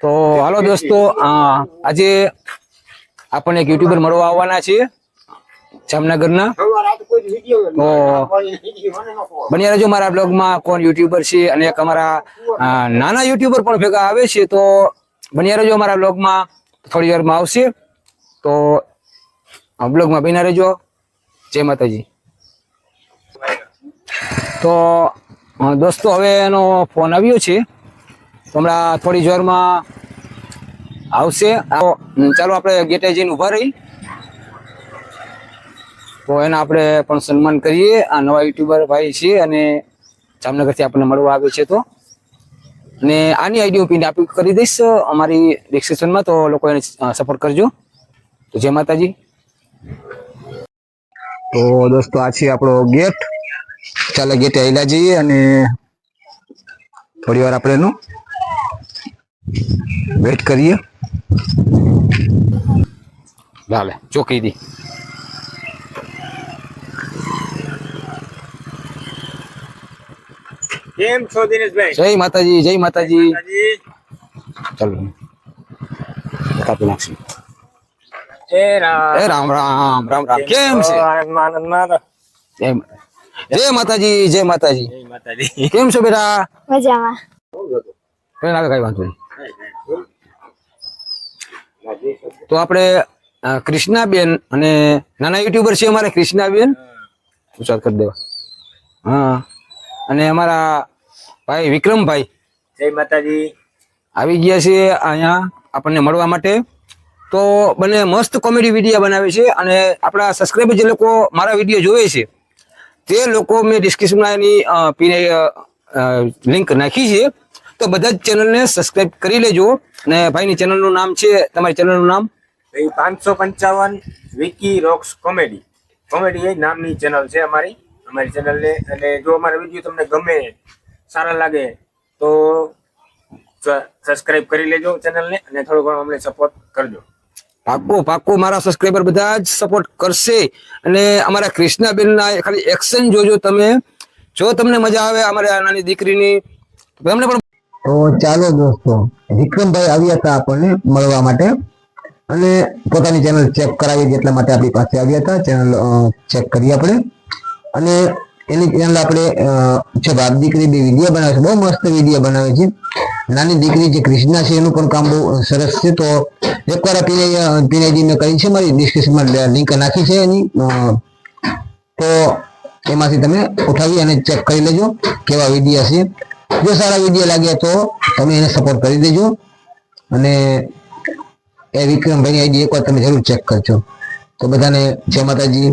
તો હાલો દોસ્તો આજે આપણને એક યુટ્યુબર મળવા આવવાના છે જામનગરના. તો બન્યા રહેજો મારા બ્લોગમાં કોણ યુટ્યુબર છે અને એક અમારા નાના યુટ્યુબર પણ ભેગા આવે છે, તો બન્યા રહેજો અમારા બ્લોગમાં, થોડી વારમાં આવશે. તો બ્લોગમાં બન્યા રહેજો. જય માતાજી. તો દોસ્તો, હવે એનો ફોન આવ્યો છે. હમણાં થોડી જ વારમાં આવશે ચાલો આપણે ગેટે જઈને ઊભા રહી. તો એના આપણે પણ સન્માન કરીએ. આ નવા યુટ્યુબર ભાઈ છે અને જામનગરથી આપણને મળવા આવે છે તો. અને આની આઈડી હું પિન આપી કરી દઈશ અમારી ડિસ્ક્રિપ્શનમાં તો લોકો એને સપોર્ટ કરજો. તો જય માતાજી. તો દોસ્તો, આ છે આપણો ગેટ. ચાલો ગેટે આવેલા જઈએ અને થોડી વાર આપણે એનું વેટ કરીએ ચાલે ચોકી દી કેમ છો દિનેશભાઈ જય માતાજી જય માતાજી માતાજી. ચાલો કાપી નાખશું એ રામ. એ રામ રામ રામ રામ કેમ છે આનંદમાં, આનંદમાં તો. જય માતા- જય માતાજી જય માતાજી જય માતાજી કેમ છો બેટા મજામાં કઈ ના કઈ વાંધો નહીં તો આપણે કૃષ્ણાબેન અને નાના યુટ્યુબર છે અમારે કૃષ્ણાબેન. ઉચ્ચાર કરી દેવા. હા. અને અમારા ભાઈ વિક્રમભાઈ. જય માતાજી. આવી ગયા છે અહીંયા આપણને મળવા માટે. તો બંને મસ્ત કોમેડી વીડિયો બનાવે છે અને આપણા સબસ્ક્રાઈબર જે લોકો મારા વીડિયો જોવે છે તે લોકો મેં ડિસ્ક્રિપ્શનમાં એની લિંક નાખી છે. તો બધા જ ચેનલને સબસ્ક્રાઈબ કરી લેજો. અને ભાઈની ચેનલનું નામ છે તમારી ચેનલનું નામ? ભાઈ પાંચસો પંચાવન વિકી રોક્સ કોમેડી. કોમેડી એ નામની ચેનલ છે અમારી. અમારી ચેનલને અને જો અમારા વીડિયો તમને ગમે સારા લાગે તો સબસ્ક્રાઇબ કરી લેજો ચેનલને અને થોડું ઘણું અમને સપોર્ટ કરજો. પાક્કો પાક્કો. મારા સબસ્ક્રાઈબર બધા જ સપોર્ટ કરશે. અને અમારા કૃષ્ણાબેનના ખાલી એક્શન જોજો તમે. જો તમને મજા આવે અમારી આ નાની દીકરીની તમને પણ તો ચાલો દોસ્તો વિક્રમભાઈ આવ્યા હતા આપણને મળવા માટે. અને પોતાની ચેનલ ચેક કરાવી એટલા માટે આપણી પાસે આવ્યા હતા. ચેનલ ચેક કરી આપણે. અને એની ચેનલ આપણે છે બાપ દીકરી બે વીડિયો બનાવે છે. બહુ મસ્ત વીડિયો બનાવે છે. નાની દીકરી જે ક્રિષ્ના છે, એનું પણ કામ બહુ સરસ છે. તો એકવાર આ પીને મેં કરી છે મારી ડિસ્ક્રિપ્શનમાં લિંક નાખી છે એની. તો એમાંથી તમે ઉઠાવી અને ચેક કરી લેજો કેવા વીડિયો છે. જો સારા વીડિયો લાગ્યા તો તમે એને સપોર્ટ કરી દેજો. અને એ વિક્રમભાઈની આઈડી એકવાર તમે જરૂર ચેક કરજો. તો બધાને જય માતાજી.